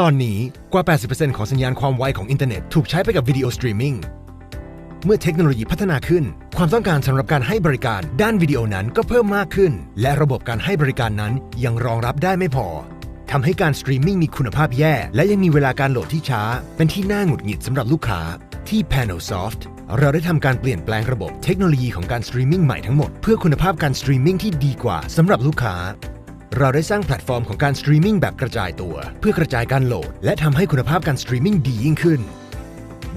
ตอนนี้กว่า 80%ของสัญญาณความไวของอินเทอร์เน็ตถูกใช้ไปกับวิดีโอสตรีมมิ่ง เมื่อเทคโนโลยีพัฒนาขึ้น ความต้องการสำหรับการให้บริการด้านวิดีโอนั้นก็เพิ่มมากขึ้น และระบบการให้บริการนั้นยังรองรับได้ไม่พอทำให้การสตรีมมิ่งมีคุณภาพแย่ และยังมีเวลาการโหลดที่ช้า เป็นที่น่าหงุดหงิดสำหรับลูกค้า ที่ Panelsoft เราได้ทำการเปลี่ยนแปลงระบบเทคโนโลยีของการสตรีมมิ่งใหม่ทั้งหมด เพื่อคุณภาพการสตรีมมิ่งที่ดีกว่าสำหรับลูกค้า เราได้สร้างแพลตฟอร์มของการสตรีมมิ่งแบบกระจายตัว เพื่อกระจายการโหลด และทำให้คุณภาพการสตรีมมิ่งดียิ่งขึ้น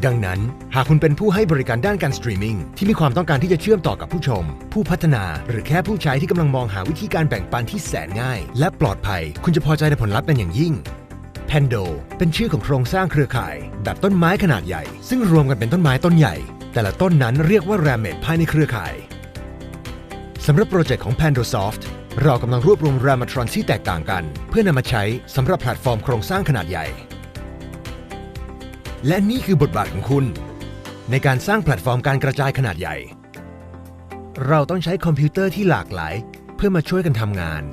ดังนั้น หากคุณเป็นผู้ให้บริการด้านการสตรีมมิ่งที่มีความต้องการที่จะเชื่อมต่อกับผู้ชม ผู้พัฒนาหรือแค่ผู้ใช้ที่กำลังมองหาวิธีการแบ่งปันที่แสนง่าย และปลอดภัย คุณจะพอใจในผลลัพธ์เป็นอย่างยิ่ง Pendo เป็นชื่อของโครงสร้างเครือข่าย แบบต้นไม้ขนาดใหญ่ ซึ่งรวมกันเป็นต้นไม้ต้นใหญ่ แต่ละต้นนั้นเรียกว่า Ramet ภายในเครือข่ายสำหรับโปรเจกต์ของ Pandosoft เรากำลังรวบรวม Ramatron ที่แตกต่างกัน เพื่อนำมาใช้สำหรับแพลตฟอร์มโครงสร้างขนาดใหญ่ และนี่คือบทบาทของคุณ ในการสร้างแพลตฟอร์มการกระจายขนาดใหญ่ เราต้องใช้คอมพิวเตอร์ที่หลากหลาย เพื่อมาช่วยกันทำงาน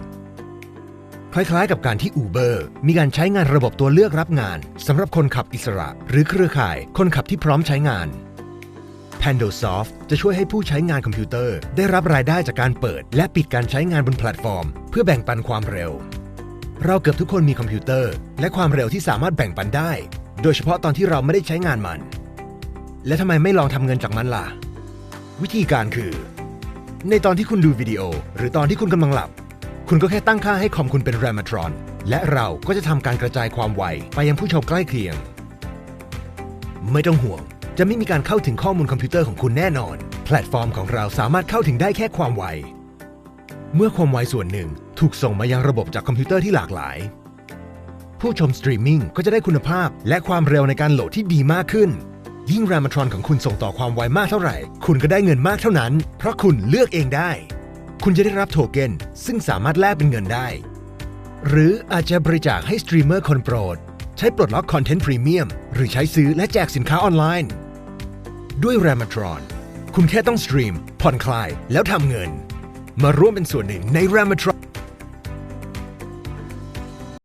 คล้ายๆ กับการที่ Uber มีการใช้งานระบบตัวเลือกรับงานสำหรับคนขับอิสระ หรือเครือข่ายคนขับที่พร้อมใช้งาน Pandosoft จะช่วยให้ผู้ใช้งานคอมพิวเตอร์ ได้รับรายได้จากการเปิด และปิดการใช้งานบนแพลตฟอร์ม เพื่อแบ่งปันความเร็ว เราเกือบทุกคนมีคอมพิวเตอร์ และความเร็วที่สามารถแบ่งปันได้ โดยเฉพาะตอนที่เราไม่ได้ใช้งานมัน และทำไมไม่ลองทำเงินจากมันล่ะ วิธีการคือ ในตอนที่คุณดูวิดีโอ หรือตอนที่คุณกำลังหลับ คุณก็แค่ตั้งค่าให้คอมคุณเป็น Ramatron และเราก็จะทำการกระจายความไวไปยังผู้ชมใกล้เคียง ไม่ต้องห่วง จะไม่มีการเข้าถึงข้อมูลคอมพิวเตอร์ของคุณแน่นอน แพลตฟอร์มของเราสามารถเข้าถึงได้แค่ความไว เมื่อความไวส่วนหนึ่งถูกส่งมายังระบบจากคอมพิวเตอร์ที่หลากหลาย ผู้ชมสตรีมมิ่งก็จะได้คุณภาพและความเร็วในการโหลดที่ดีมากขึ้น ยิ่ง Ramatron ของคุณส่งต่อความไวมากเท่าไหร่ คุณก็ได้เงินมากเท่านั้น เพราะคุณเลือกเองได้ คุณจะได้รับโทเค็นซึ่งสามารถแลกเป็นเงินได้ หรืออาจจะบริจาคให้สตรีมเมอร์คนโปรดใช้ปลดล็อกคอนเทนต์พรีเมียมหรือใช้ซื้อและแจกสินค้าออนไลน์ ด้วย Ramatron คุณแค่ต้องสตรีมผ่อนคลายแล้วทำเงิน มาร่วมเป็นส่วนหนึ่งใน Ramatron